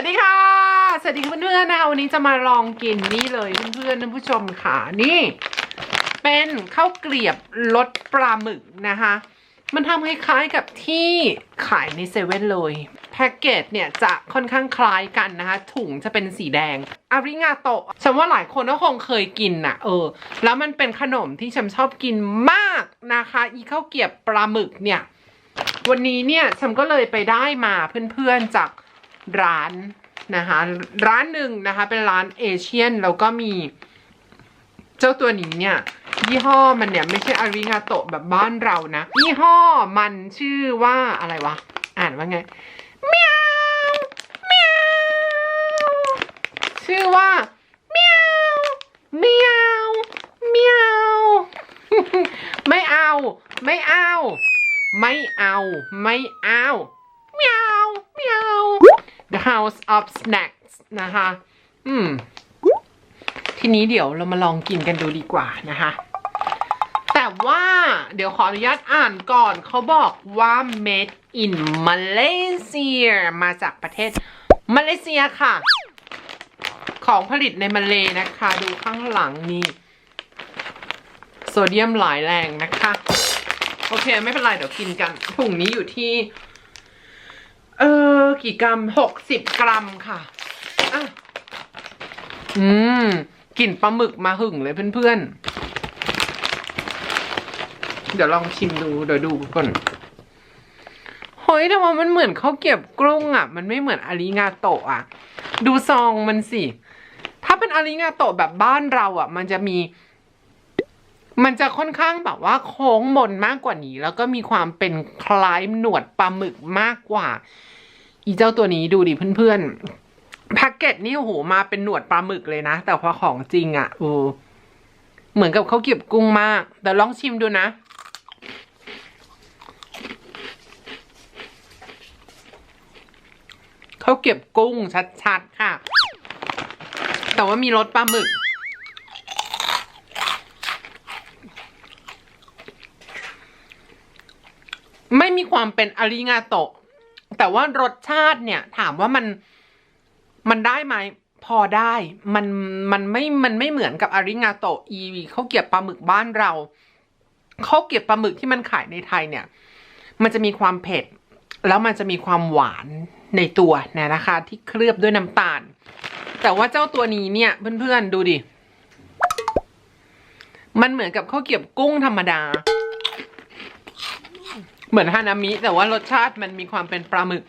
วัสดีค่ะ สวัสดีเพื่อนๆนะคะวันนี้จะมาลองกินนี่เลยเพื่อนๆท่านผู้ชมค่ะ นี่ เป็นข้าวเกลียบรสปลาหมึกนะคะ มันทำคล้ายๆกับที่ขายในเซเว่นเลย แพ็กเกจเนี่ยจะค่อนข้างคล้ายกันนะคะ ถุงจะเป็นสีแดง อาริงาโตะฉันว่าหลายคนก็คงเคยกินน่ะเออ แล้วมันเป็นขนมที่ฉันชอบกินมากนะคะ อีข้าวเกรียบปลาหมึกเนี่ย วันนี้เนี่ยฉันก็เลยไปได้มาเพื่อนๆจาก ร้านนะคะร้านหนึ่งนะคะเป็นร้านเอเชียนแล้วก็มีเจ้าตัวนี้เนี่ยยี่ห้อมันเนี่ยไม่ใช่อาริงาโตะแบบบ้านเรานะยี่ห้อมันชื่อว่าอะไรวะ อ่านว่าไงเมียวเมียวชื่อว่าเมียวเมียวเมียวไม่เอา ไม่เอา ไม่เอา ไม่เอาเมียวเมียว The House of Snacks นะคะ อืม ทีนี้เดี๋ยวเรามาลองกินกันดูดีกว่านะคะ แต่ว่าเดี๋ยวขออนุญาตอ่านก่อนเขาบอกว่า made in Malaysia มาจากประเทศมาเลเซียค่ะ ของผลิตในมาเลนะคะ ดูข้างหลังนี่โซเดียมหลายแรงนะคะ โอเคไม่เป็นไรเดี๋ยวกินกันถุงนี้อยู่ที่ เออ กี่กรัมหกสิบกรัมค่ะอะ อืมกลิ่นปลาหมึกมาหึงเลยเพื่อนๆ เดี๋ยวลองชิมดูเดี๋ยวดูก่อนเฮ้ยแต่ว่ามันเหมือนข้าวเกรียบกรุ้งอะ มันไม่เหมือนอาริงาโตะอะ ดูซองมันสิ ถ้าเป็นอาริงาโตะแบบบ้านเราอะ มันจะมี มันจะค่อนข้างแบบว่าโค้งมนมากกว่านี้ แล้วก็มีความเป็นคล้ายหนวดปลาหมึกมากกว่า อีเจ้าตัวนี้ดูดิเพื่อนๆแพ็กเกจนี่โอ้โหมาเป็นหนวดปลาหมึกเลยนะ แต่พอของจริงอะ่ะเออเหมือนกับเขาเก็บกุ้งมาก แต่ลองชิมดูนะเขาเก็บกุ้งชัดๆค่ะ แต่ว่ามีรสปลาหมึก ไม่มีความเป็นอาริงาโตะ แต่ว่ารสชาติเนี่ย ถามว่ามันมันได้ไหมพอได้มันมันไม่มันไม่เหมือนกับอาริงาโตะอีเขาเก็บปลาหมึกบ้านเราเขาเก็บปลาหมึกที่มันขายในไทยเนี่ย มันจะมีความเผ็ด แล้วมันจะมีความหวานในตัวเนี่ยนะคะ ที่เคลือบด้วยน้ำตาล แต่ว่าเจ้าตัวนี้เนี่ย เพื่อนๆดูดิ มันเหมือนกับข้าวเกรียบกุ้งธรรมดา เหมือนฮานามิ แต่ว่ารสชาติมันมีความเป็นปลาหมึก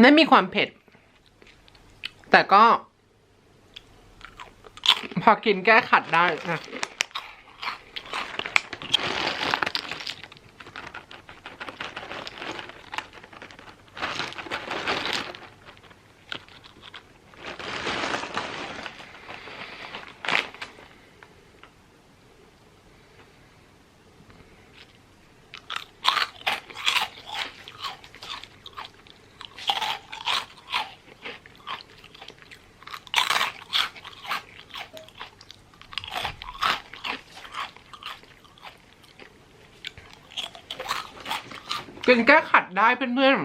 ไม่มีความเผ็ด แต่ก็ พอกินแก้ขัดได้นะ กินแก้ขัดได้เพื่อน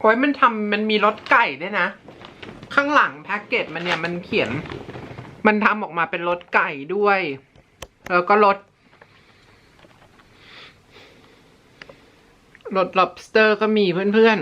โอ้ยมันทำมันมีรสไก่ด้วยนะ ข้างหลังแพ็กเกจมันเนี่ยมันเขียน มันทำออกมาเป็นรสไก่ด้วย แล้วก็รส รส lobster ก็มีเพื่อน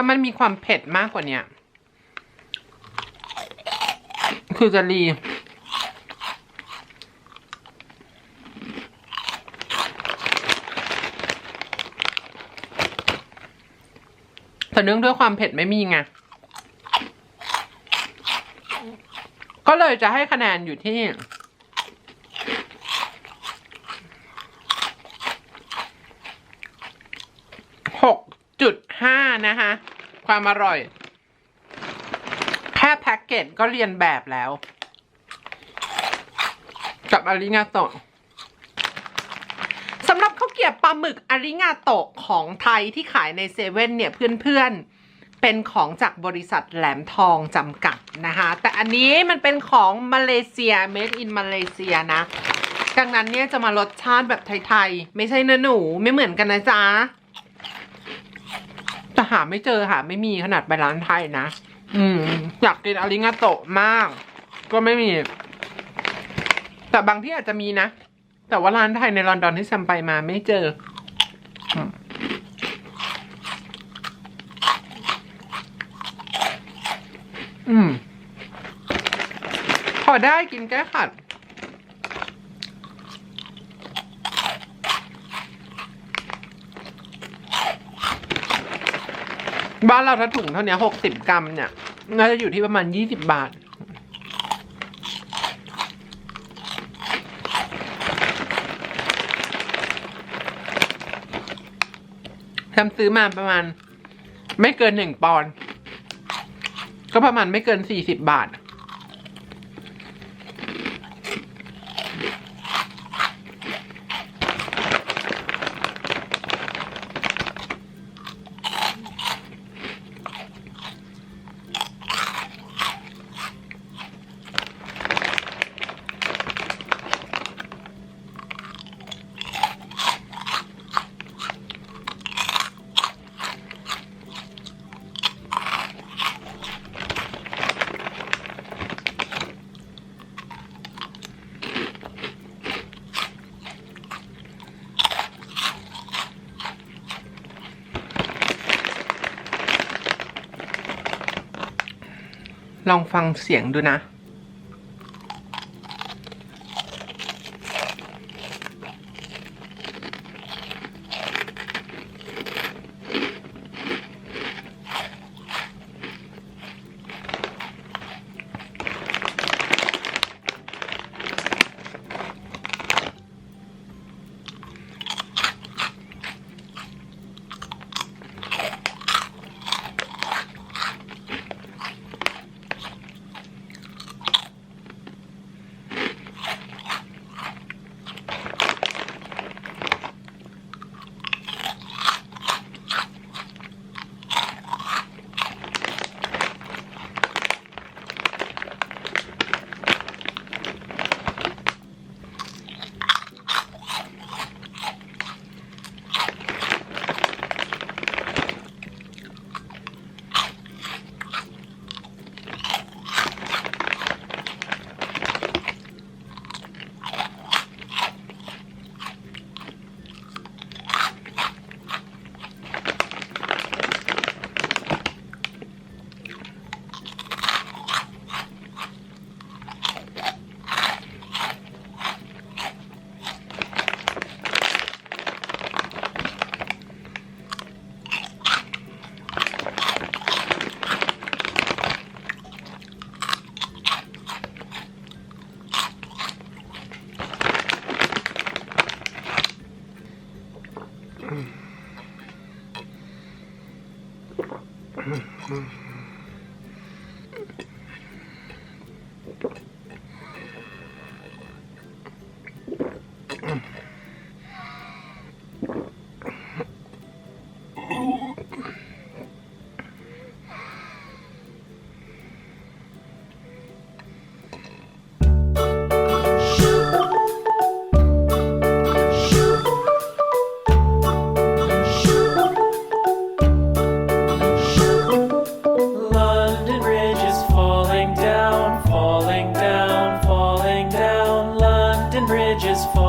ามันมีความเผ็ดมากกว่าเนี้ยคือจะรีแต่เนื่องด้วยความเผ็ดไม่มีไง ก็เลยจะให้คะแนนอยู่ที่หกจุดห้านะคะ ความอร่อย แค่แพ็กเกจก็เรียนแบบแล้ว กับอาริงาโตะสำหรับข้าวเกรียบปลาหมึกอาริงาโตะของไทยที่ขายในเซเว่นเนี่ยเพื่อนๆ เป็นของจากบริษัทแหลมทองจำกัดนะคะ แต่อันนี้มันเป็นของมาเลเซีย made in มาเลเซียนะดังนั้นเนี่ยจะมารสชาติแบบไทยๆ ไม่ใช่เนื้อหนูไม่เหมือนกันนะจ๊ะ หาไม่เจอหาไม่มีขนาดไปร้านไทยนะ อืม อยากกินอาริงาโตะมาก ก็ไม่มี แต่บางที่อาจจะมีนะ แต่ว่าร้านไทยในลอนดอนที่ซัมไปมาไม่เจออืมอืมพอได้กินแก้ขัด บ้านเราถ้าถุงเท่านี้หกสิบกรัมเนี่ยน่าจะอยู่ที่ประมาณยี่สิบบาท ทำซื้อมาประมาณ ไม่เกินหนึ่งปอน ก็ประมาณไม่เกินสี่สิบบาท ลองฟังเสียงดูนะ 嗯嗯。